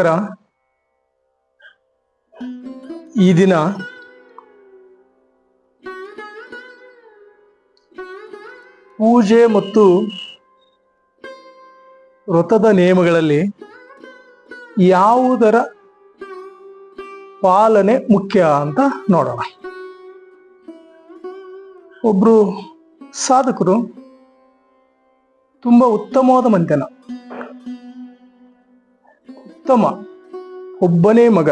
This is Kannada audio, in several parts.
ನಮಸ್ಕಾರ. ಈ ದಿನ ಪೂಜೆ ಮತ್ತು ವ್ರತದ ನಿಯಮಗಳಲ್ಲಿ ಯಾವುದರ ಪಾಲನೆ ಮುಖ್ಯ ಅಂತ ನೋಡೋಣ. ಒಬ್ರು ಸಾಧಕರು ತುಂಬಾ ಉತ್ತಮವಾದ ಮಂತ್ಯನ ಉತ್ತಮ. ಒಬ್ಬನೇ ಮಗ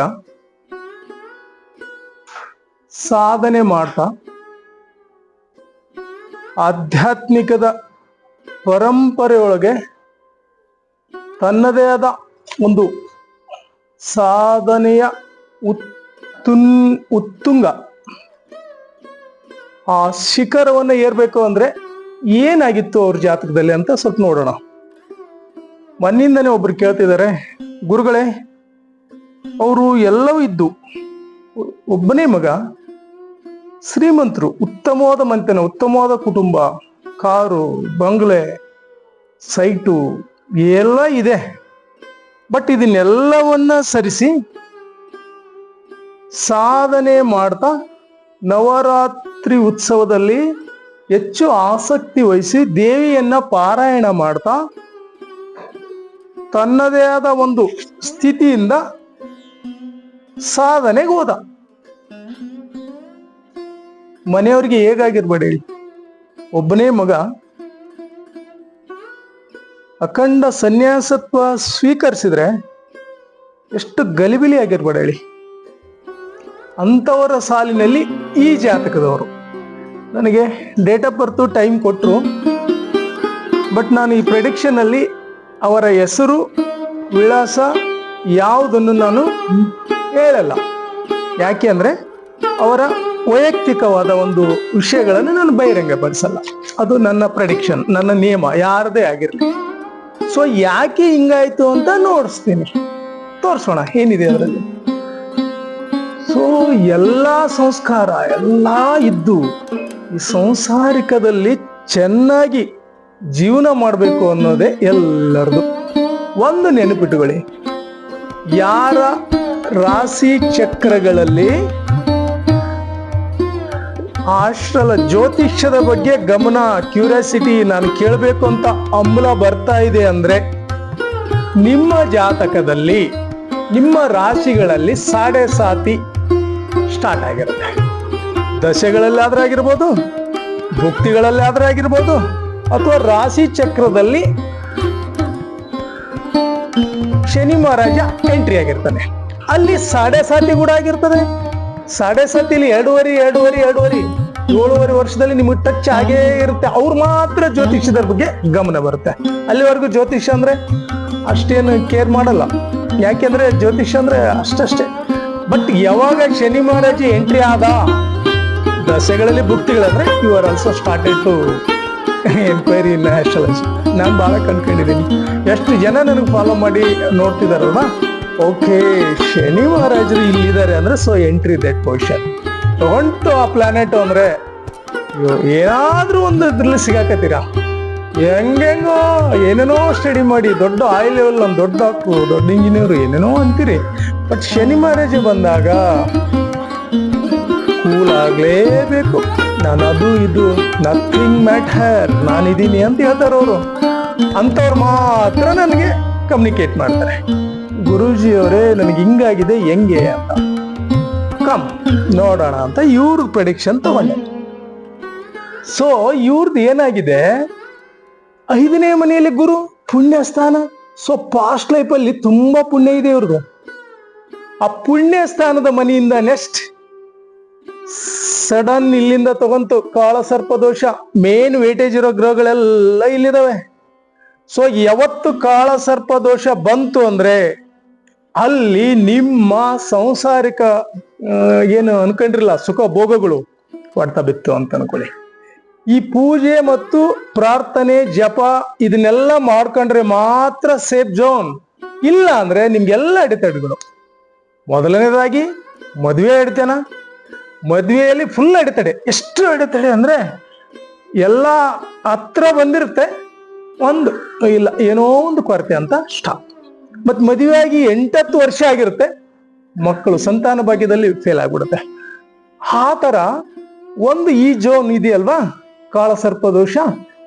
ಸಾಧನೆ ಮಾಡ್ತಾ, ಆಧ್ಯಾತ್ಮಿಕದ ಪರಂಪರೆಯೊಳಗೆ ತನ್ನದೇ ಆದ ಒಂದು ಸಾಧನೆಯ ಉತ್ತುನ್, ಉತ್ತುಂಗ. ಆ ಶಿಖರವನ್ನು ಏರ್ಬೇಕು ಅಂದ್ರೆ ಏನಾಗಿತ್ತು ಅವ್ರ ಜಾತಕದಲ್ಲಿ ಅಂತ ಸ್ವಲ್ಪ ನೋಡೋಣ. ಮಣ್ಣಿಂದನೇ ಒಬ್ರು ಕೇಳ್ತಿದ್ದಾರೆ, ಗುರುಗಳೇ, ಅವರು ಎಲ್ಲವೂ ಇದ್ದು, ಒಬ್ಬನೇ ಮಗ, ಶ್ರೀಮಂತರು, ಉತ್ತಮವಾದ ಮಂತನ ಉತ್ತಮವಾದ ಕುಟುಂಬ, ಕಾರು, ಬಂಗ್ಲೆ, ಸೈಟು, ಎಲ್ಲ ಇದೆ. ಬಟ್ ಇದನ್ನೆಲ್ಲವನ್ನ ಸರಿಸಿ ಸಾಧನೆ ಮಾಡ್ತಾ ನವರಾತ್ರಿ ಉತ್ಸವದಲ್ಲಿ ಹೆಚ್ಚು ಆಸಕ್ತಿ ವಹಿಸಿ ದೇವಿಯನ್ನ ಪಾರಾಯಣ ಮಾಡ್ತಾ ತನ್ನದೇ ಆದ ಒಂದು ಸ್ಥಿತಿಯಿಂದ ಸಾಧನೆಗೆ ಹೋದ. ಮನೆಯವರಿಗೆ ಹೇಗಾಗಿರ್ಬೇಡ ಹೇಳಿ. ಒಬ್ಬನೇ ಮಗ ಅಖಂಡ ಸನ್ಯಾಸತ್ವ ಸ್ವೀಕರಿಸಿದ್ರೆ ಎಷ್ಟು ಗಲಿಬಿಲಿ ಆಗಿರ್ಬೇಡ ಹೇಳಿ. ಅಂಥವರ ಸಾಲಿನಲ್ಲಿ ಈ ಜಾತಕದವರು. ನನಗೆ ಡೇಟ್ ಆಫ್ ಬರ್ತು ಟೈಮ್ ಕೊಟ್ಟರು ಬಟ್ ನಾನು ಈ ಪ್ರೆಡಿಕ್ಷನ್ ಅಲ್ಲಿ ಅವರ ಹೆಸರು ವಿಳಾಸ ಯಾವುದನ್ನು ನಾನು ಹೇಳಲ್ಲ. ಯಾಕೆ ಅಂದರೆ ಅವರ ವೈಯಕ್ತಿಕವಾದ ಒಂದು ವಿಷಯಗಳನ್ನು ನಾನು ಬಹಿರಂಗಪಡಿಸಲ್ಲ. ಅದು ನನ್ನ ಪ್ರೆಡಿಕ್ಷನ್ ನನ್ನ ನಿಯಮ, ಯಾರದೇ ಆಗಿರಲಿ. ಸೊ ಯಾಕೆ ಹಿಂಗಾಯ್ತು ಅಂತ ನೋಡಿಸ್ತೀನಿ. ತೋರಿಸೋಣ, ಏನಿದೆ ಅದರಲ್ಲಿ? ಸೊ ಎಲ್ಲ ಸಂಸ್ಕಾರ, ಎಲ್ಲ ಇದ್ದು ಈ ಸಂಸಾರಿಕದಲ್ಲಿ ಚೆನ್ನಾಗಿ ಜೀವನ ಮಾಡಬೇಕು ಅನ್ನೋದೇ ಎಲ್ಲರದು. ಒಂದು ನೆನಪಿಟ್ಟುಕೊಳ್ಳಿ. ಯಾರ ರಾಶಿ ಚಕ್ರಗಳಲ್ಲಿ ಆಶ್ರಲ ಜ್ಯೋತಿಷ್ಯದ ಬಗ್ಗೆ ಗಮನ ಕ್ಯೂರಿಯಾಸಿಟಿ ನಾನು ಕೇಳಬೇಕು ಅಂತ ಅಂಬಲ ಬರ್ತಾ ಇದೆ ಅಂದ್ರೆ ನಿಮ್ಮ ಜಾತಕದಲ್ಲಿ ನಿಮ್ಮ ರಾಶಿಗಳಲ್ಲಿ ಸಾಡೆ ಸಾತಿ ಸ್ಟಾರ್ಟ್ ಆಗಿರುತ್ತೆ. ದಶೆಗಳಲ್ಲಿ ಆದ್ರೆ ಆಗಿರ್ಬೋದು ಭುಕ್ತಿಗಳಲ್ಲಿ ಆದ್ರೆ ಆಗಿರ್ಬೋದು ಅಥವಾ ರಾಶಿ ಚಕ್ರದಲ್ಲಿ ಶನಿ ಮಹಾರಾಜ ಎಂಟ್ರಿ ಆಗಿರ್ತಾನೆ. ಅಲ್ಲಿ ಸಾಡೆ ಸಾತಿ ಕೂಡ ಆಗಿರ್ತದೆ. ಸಾಡೆ ಸಾತಿಲಿ ಎರಡೂವರೆ ಎರಡೂವರೆ ಎರಡೂವರೆ, ಏಳುವರೆ ವರ್ಷದಲ್ಲಿ ನಿಮಗೆ ಟಚ್ ಆಗೇ ಇರುತ್ತೆ. ಅವ್ರು ಮಾತ್ರ ಜ್ಯೋತಿಷ್ಯದ ಬಗ್ಗೆ ಗಮನ ಬರುತ್ತೆ. ಅಲ್ಲಿವರೆಗೂ ಜ್ಯೋತಿಷ್ಯ ಅಂದ್ರೆ ಅಷ್ಟೇನು ಕೇರ್ ಮಾಡಲ್ಲ. ಯಾಕೆಂದ್ರೆ ಜ್ಯೋತಿಷ್ಯ ಅಂದ್ರೆ ಅಷ್ಟಷ್ಟೇ. ಬಟ್ ಯಾವಾಗ ಶನಿ ಮಹಾರಾಜ ಎಂಟ್ರಿ ಆದ ದಸೆಗಳಲ್ಲಿ ಭುಕ್ತಿಗಳಂದ್ರೆ you are also started to enquiry nationalise ನಾನು ಭಾಳ ಕಂಡ್ಕೊಂಡಿದ್ದೀನಿ ಎಷ್ಟು ಜನ ನನಗೆ ಫಾಲೋ ಮಾಡಿ ನೋಡ್ತಿದಾರಲ್ವಾ? ಓಕೆ ಶನಿ ಮಹಾರಾಜರು ಇಲ್ಲಿದ್ದಾರೆ ಅಂದ್ರೆ ಸೊ ಎಂಟ್ರಿ ದಟ್ ಪೊಸಿಷನ್ ತಗೊಂಡು ಆ ಪ್ಲಾನೆಟ್ ಅಂದ್ರೆ ಏನಾದರೂ ಒಂದು ಇದ್ರಲ್ಲಿ ಸಿಗಾಕತ್ತೀರ? ಹೆಂಗೆಂಗೋ, ಏನೇನೋ ಸ್ಟಡಿ ಮಾಡಿ, ದೊಡ್ಡ ಆಯ್ ಲೆವೆಲ್ ಒಂದು ದೊಡ್ಡ ಡಾಕ್ಟ್ರು ದೊಡ್ಡ ಇಂಜಿನಿಯರ್ ಏನೇನೋ ಅಂತೀರಿ. ಬಟ್ ಶನಿ ಮಹಾರಾಜ ಬಂದಾಗ ಆಗ್ಲೇಬೇಕು. ನಾನು ಅದು ಇದು ನಥಿಂಗ್ ಮ್ಯಾಟರ್ ನಾನಿದ್ದೀನಿ ಅಂತ ಹೇಳ್ತಾರೆ ಅವರು. ಅಂಥವ್ರು ಮಾತ್ರ ನನಗೆ ಕಮ್ಯುನಿಕೇಟ್ ಮಾಡ್ತಾರೆ. ಗುರೂಜಿ ಅವರೇ ನನಗೆ ಹಿಂಗಾಗಿದೆ ಹೆಂಗೆ ಅಂತ. ಕಮ್ ನೋಡೋಣ ಅಂತ ಇವ್ರ ಪ್ರೆಡಿಕ್ಷನ್ ತಗೊಂಡೆ. ಸೊ ಇವ್ರದ್ದು ಏನಾಗಿದೆ? ಐದನೇ ಮನೆಯಲ್ಲಿ ಗುರು ಪುಣ್ಯ ಸ್ಥಾನ ಸೊ ಪಾಸ್ಟ್ ಲೈಫಲ್ಲಿ ತುಂಬಾ ಪುಣ್ಯ ಇದೆ ಇವ್ರದ್ದು ಆ ಪುಣ್ಯ ಸ್ಥಾನದ ಮನೆಯಿಂದ ನೆಕ್ಸ್ಟ್ ಸಡನ್ ಇಲ್ಲಿಂದ ತಗೊಂತು ಕಾಳ ಸರ್ಪ ದೋಷ. ಮೇನ್ ವೇಟೇಜ್ ಇರೋ ಗ್ರಹಗಳೆಲ್ಲ ಇಲ್ಲಿದಾವೆ. ಸೊ ಯಾವತ್ತು ಕಾಳ ಸರ್ಪ ದೋಷ ಬಂತು ಅಂದ್ರೆ ಅಲ್ಲಿ ನಿಮ್ಮ ಸಂಸಾರಿಕ ಏನು ಅನ್ಕೊಂಡಿರಲ್ಲ, ಸುಖ ಭೋಗಗಳು ಹೊಡ್ತಾ ಬಿತ್ತು ಅಂತ ಅನ್ಕೊಳ್ಳಿ. ಈ ಪೂಜೆ ಮತ್ತು ಪ್ರಾರ್ಥನೆ, ಜಪ ಇದನ್ನೆಲ್ಲ ಮಾಡ್ಕೊಂಡ್ರೆ ಮಾತ್ರ ಸೇಫ್ ಜೋನ್ ಇಲ್ಲ ಅಂದ್ರೆ ನಿಮ್ಗೆಲ್ಲ ಅಡೆತಡೆಗಳು. ಮೊದಲನೇದಾಗಿ ಮದುವೆ ಅಡೆತನ? ಮದುವೆಯಲ್ಲಿ ಫುಲ್ ಅಡೆತಡೆ. ಎಷ್ಟು ಅಡೆತಡೆ ಅಂದ್ರೆ ಎಲ್ಲ ಹತ್ರ ಬಂದಿರುತ್ತೆ, ಒಂದು, ಇಲ್ಲ, ಏನೋ ಒಂದು ಕೊರತೆ ಅಂತ ಸ್ಟಾಪ್ ಮತ್ ಮದುವೆಯಾಗಿ ಎಂಟತ್ತು ವರ್ಷ ಆಗಿರುತ್ತೆ, ಮಕ್ಕಳು ಸಂತಾನ ಭಾಗ್ಯದಲ್ಲಿ ಫೇಲ್ ಆಗ್ಬಿಡುತ್ತೆ. ಆ ತರ ಒಂದು ಈ ಜೋನ್ ಇದೆಯಲ್ವಾ ಕಾಳಸರ್ಪ ದೋಷ,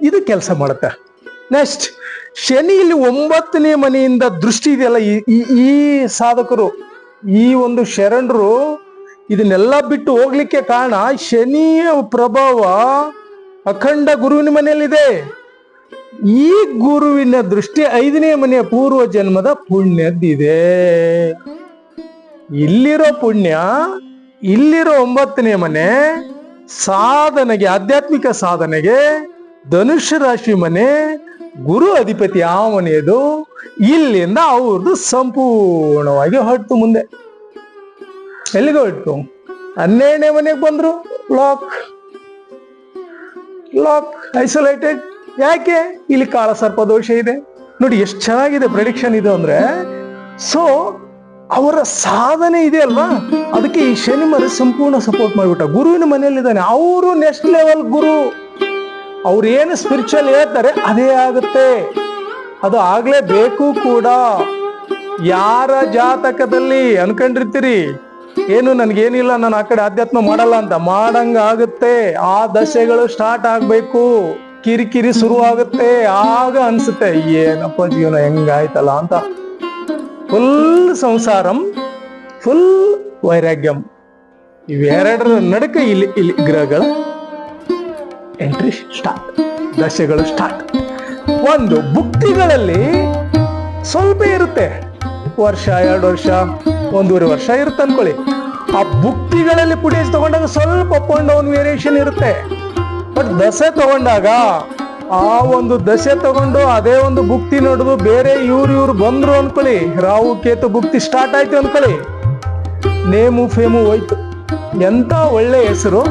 ಇದು ಕೆಲಸ ಮಾಡುತ್ತೆ. ನೆಕ್ಸ್ಟ್ ಶನಿ ಇಲ್ಲಿ ಒಂಬತ್ತನೇ ಮನೆಯಿಂದ ದೃಷ್ಟಿ ಇದೆಯಲ್ಲ, ಈ- ಈ ಈ ಸಾಧಕರು, ಈ ಒಂದು ಶರಣರು ಇದನ್ನೆಲ್ಲ ಬಿಟ್ಟು ಹೋಗ್ಲಿಕ್ಕೆ ಕಾರಣ ಶನಿಯ ಪ್ರಭಾವ ಅಖಂಡ ಗುರುವಿನ ಮನೆಯಲ್ಲಿದೆ. ಈ ಗುರುವಿನ ದೃಷ್ಟಿ ಐದನೇ ಮನೆಯ ಪೂರ್ವ ಜನ್ಮದ ಪುಣ್ಯದ್ದಿದೆ. ಇಲ್ಲಿರೋ ಪುಣ್ಯ, ಇಲ್ಲಿರೋ ಒಂಬತ್ತನೇ ಮನೆ, ಸಾಧನೆಗೆ, ಆಧ್ಯಾತ್ಮಿಕ ಸಾಧನೆಗೆ ಧನುಷ್ಯ ರಾಶಿ ಮನೆ, ಗುರು ಅಧಿಪತಿ ಆ ಮನೆಯದು ಇಲ್ಲಿಂದ ಅವ್ರದ್ದು ಸಂಪೂರ್ಣವಾಗಿ ಹೊರಟು ಮುಂದೆ. ಎಲ್ಲಿಗೆ ಇಟ್ಟು ಹನ್ನೆರಡನೇ ಮನೆಗೆ ಬಂದ್ರು ಲಾಕ್ ಲಾಕ್ ಐಸೋಲೇಟೆಡ್ ಯಾಕೆ? ಇಲ್ಲಿ ಕಾಳಸರ್ಪ ದೋಷ ಇದೆ. ನೋಡಿ, ಎಷ್ಟು ಚೆನ್ನಾಗಿದೆ ಪ್ರೆಡಿಕ್ಷನ್ ಇದು ಅಂದ್ರೆ ಸೊ ಅವರ ಸಾಧನೆ ಇದೆ ಅಲ್ವಾ? ಅದಕ್ಕೆ ಈ ಶನಿ ಮರ ಸಂಪೂರ್ಣ ಸಪೋರ್ಟ್ ಮಾಡಿಬಿಟ್ಟ. ಗುರುವಿನ ಮನೆಯಲ್ಲಿದ್ದಾನೆ. ಅವರು ನೆಕ್ಸ್ಟ್ ಲೆವೆಲ್ ಗುರು. ಅವ್ರು ಏನು ಸ್ಪಿರಿಚುವಲ್ ಹೇಳ್ತಾರೆ, ಅದೇ ಆಗುತ್ತೆ. ಅದು ಆಗ್ಲೇಬೇಕು ಕೂಡ. ಯಾರ ಜಾತಕದಲ್ಲಿ ಅನ್ಕೊಂಡಿರ್ತೀರಿ? ಏನು ನನ್ಗೇನಿಲ್ಲ, ನಾನು ಆ ಕಡೆ ಆಧ್ಯಾತ್ಮ ಮಾಡಲ್ಲ ಅಂತ. ಮಾಡಂಗ ಆಗುತ್ತೆ. ಆ ದಶೆಗಳು ಸ್ಟಾರ್ಟ್ ಆಗ್ಬೇಕು. ಕಿರಿಕಿರಿ ಶುರು ಆಗುತ್ತೆ ಆಗ ಅನ್ಸುತ್ತೆ, ಏನಪ್ಪ ಜೀವನ, ಹೆಂಗಾಯ್ತಲ್ಲ ಅಂತ. ಫುಲ್ ಸಂಸಾರಂ ಫುಲ್ ವೈರಾಗ್ಯಂ. ಇವೆರಡರ ನಡುಕ ಇಲ್ಲಿ ಇಲ್ಲಿ ಗ್ರಹಗಳ ಎಂಟ್ರಿ ಸ್ಟಾರ್ಟ್ ದಶೆಗಳು ಸ್ಟಾರ್ಟ್ ಒಂದು ಭುಕ್ತಿಗಳಲ್ಲಿ ಸ್ವಲ್ಪ ಇರುತ್ತೆ. ವರ್ಷ, ಎರಡು ವರ್ಷ, ಒಂದೂವರೆ ವರ್ಷ ಇರುತ್ತೆ ಅನ್ಕೊಳ್ಳಿ. ಆ ಬುಕ್ತಿಗಳಲ್ಲಿ ಪುಟೇಜ್ ತಗೊಂಡಾಗ ಸ್ವಲ್ಪ ಅಪ್ ಅಂಡ್ ಡೌನ್ ವೇರಿಯೇಷನ್ ಇರುತ್ತೆ. ಬಟ್ ದಸೆ ತಗೊಂಡಾಗ ಆ ಒಂದು ದಶೆ ತಗೊಂಡು ಅದೇ ಒಂದು ಬುಕ್ತಿ ನೋಡಿದ್ರು ಬೇರೆ ಇವ್ರು ಇವ್ರು ಬಂದ್ರು ಅನ್ಕೊಳ್ಳಿ. ರಾಹು, ಕೇತು ಬುಕ್ತಿ ಸ್ಟಾರ್ಟ್ ಆಯ್ತು ಅನ್ಕೊಳ್ಳಿ. ನೇಮು, ಫೇಮು ಹೋಯ್ತು. ಎಂತ ಒಳ್ಳೆ ಹೆಸರು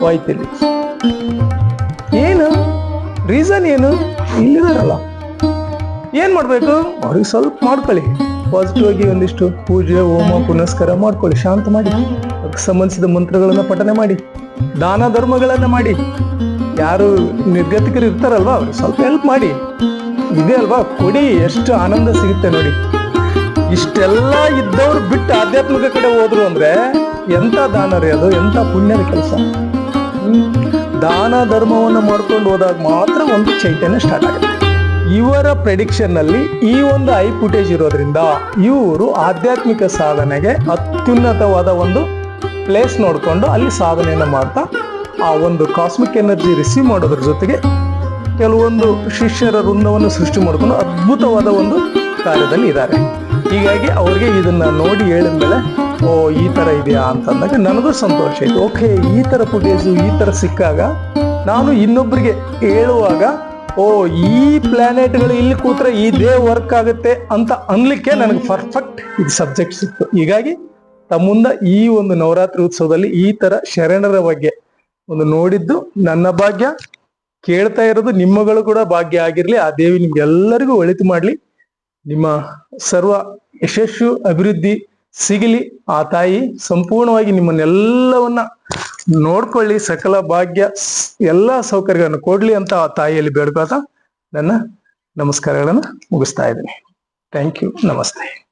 ಹೋಯ್ತಿಲ್ಲಿ ಏನು? ರೀಸನ್ ಏನು? ಇಲ್ಲಿದಾರಲ್ಲ ಏನ್ ಮಾಡ್ಬೇಕು? ಅವ್ರಿಗೆ ಸ್ವಲ್ಪ ಮಾಡ್ಕೊಳ್ಳಿ. ಪಾಸಿಟಿವ್ ಆಗಿ ಒಂದಿಷ್ಟು ಪೂಜೆ ಹೋಮ ಪುನಸ್ಕಾರ ಮಾಡ್ಕೊಳ್ಳಿ ಶಾಂತ ಮಾಡಿ. ಅದಕ್ಕೆ ಸಂಬಂಧಿಸಿದ ಮಂತ್ರಗಳನ್ನ ಪಠನೆ ಮಾಡಿ. ದಾನ ಧರ್ಮಗಳನ್ನ ಮಾಡಿ. ಯಾರು ನಿರ್ಗತಿಕರು ಇರ್ತಾರಲ್ವಾ ಅವ್ರಿಗೆ ಸ್ವಲ್ಪ ಹೆಲ್ಪ್ ಮಾಡಿ. ಇದೆ ಅಲ್ವಾ ಕೊಡಿ ಎಷ್ಟು ಆನಂದ ಸಿಗುತ್ತೆ ನೋಡಿ. ಇಷ್ಟೆಲ್ಲ ಇದ್ದವ್ರು ಬಿಟ್ಟು ಆಧ್ಯಾತ್ಮಿಕ ಕಡೆ ಹೋದ್ರು ಅಂದ್ರೆ ಎಂತ ದಾನ ರೀ ಅದು ಎಂತ ಪುಣ್ಯದ ಕೆಲಸ? ದಾನ ಧರ್ಮವನ್ನು ಮಾಡ್ಕೊಂಡು ಹೋದಾಗ ಮಾತ್ರ ಒಂದು ಚೈತನ್ಯ ಸ್ಟಾರ್ಟ್ ಆಗುತ್ತೆ. ಇವರ ಪ್ರೆಡಿಕ್ಷನ್ನಲ್ಲಿ ಈ ಒಂದು ಐ ಫುಟೇಜ್ ಇರೋದ್ರಿಂದ ಇವರು ಆಧ್ಯಾತ್ಮಿಕ ಸಾಧನೆಗೆ ಅತ್ಯುನ್ನತವಾದ ಒಂದು ಪ್ಲೇಸ್ ನೋಡಿಕೊಂಡು ಅಲ್ಲಿ ಸಾಧನೆಯನ್ನು ಮಾಡ್ತಾ ಆ ಒಂದು ಕಾಸ್ಮಿಕ್ ಎನರ್ಜಿ ರಿಸೀವ್ ಮಾಡೋದ್ರ ಜೊತೆಗೆ ಕೆಲವೊಂದು ಶಿಷ್ಯರ ವೃಂದವನ್ನು ಸೃಷ್ಟಿ ಮಾಡಿಕೊಂಡು ಅದ್ಭುತವಾದ ಒಂದು ಕಾರ್ಯದಲ್ಲಿ ಇದ್ದಾರೆ. ಹೀಗಾಗಿ ಅವ್ರಿಗೆ ಇದನ್ನ ನೋಡಿ ಹೇಳಿದ್ಮೇಲೆ, ಓ, ಈ ತರ ಇದೆಯಾ? ಅಂತಂದಾಗ ನನಗೂ ಸಂತೋಷ ಆಯ್ತು. ಓಕೆ, ಈ ತರ ಫುಟೇಜು ಈ ತರ ಸಿಕ್ಕಾಗ ನಾನು ಇನ್ನೊಬ್ಬರಿಗೆ ಹೇಳುವಾಗ ಓ, ಈ ಪ್ಲಾನೆಟ್ಗಳು ಇಲ್ಲಿ ಕೂತ್ರೆ ಇದೇ ವರ್ಕ್ ಆಗುತ್ತೆ ಅಂತ ಅನ್ಲಿಕ್ಕೆ ನನಗೆ ಪರ್ಫೆಕ್ಟ್ ಇದು ಸಬ್ಜೆಕ್ಟ್ ಸಿಕ್ತು. ಹೀಗಾಗಿ ತಮ್ಮುಂದ ಈ ಒಂದು ನವರಾತ್ರಿ ಉತ್ಸವದಲ್ಲಿ ಈ ತರ ಶರಣರ ಬಗ್ಗೆ ಒಂದು ನೋಡಿದ್ದು ನನ್ನ ಭಾಗ್ಯ. ಕೇಳ್ತಾ ಇರೋದು ನಿಮ್ಮಗಳು ಕೂಡ ಭಾಗ್ಯ ಆಗಿರ್ಲಿ, ಆ ದೇವಿ ನಿಮ್ಗೆಲ್ಲರಿಗೂ ಒಳಿತು ಮಾಡ್ಲಿ. ನಿಮ್ಮ ಸರ್ವ ಯಶಸ್ಸು, ಅಭಿವೃದ್ಧಿ ಸಿಗಲಿ. ಆ ತಾಯಿ ಸಂಪೂರ್ಣವಾಗಿ ನಿಮ್ಮನ್ನೆಲ್ಲವನ್ನ ನೋಡ್ಕೊಳ್ಳಿ ಸಕಲ ಭಾಗ್ಯ, ಎಲ್ಲಾ ಸೌಕರ್ಯಗಳನ್ನು ಕೊಡ್ಲಿ ಅಂತ ಆ ತಾಯಿಯಲ್ಲಿ ಬೇಡ್ಕೊಳ್ತಾ ನನ್ನ ನಮಸ್ಕಾರಗಳನ್ನು ಮುಗಿಸ್ತಾ ಇದ್ದೀನಿ. ಥ್ಯಾಂಕ್ ಯು ನಮಸ್ತೆ.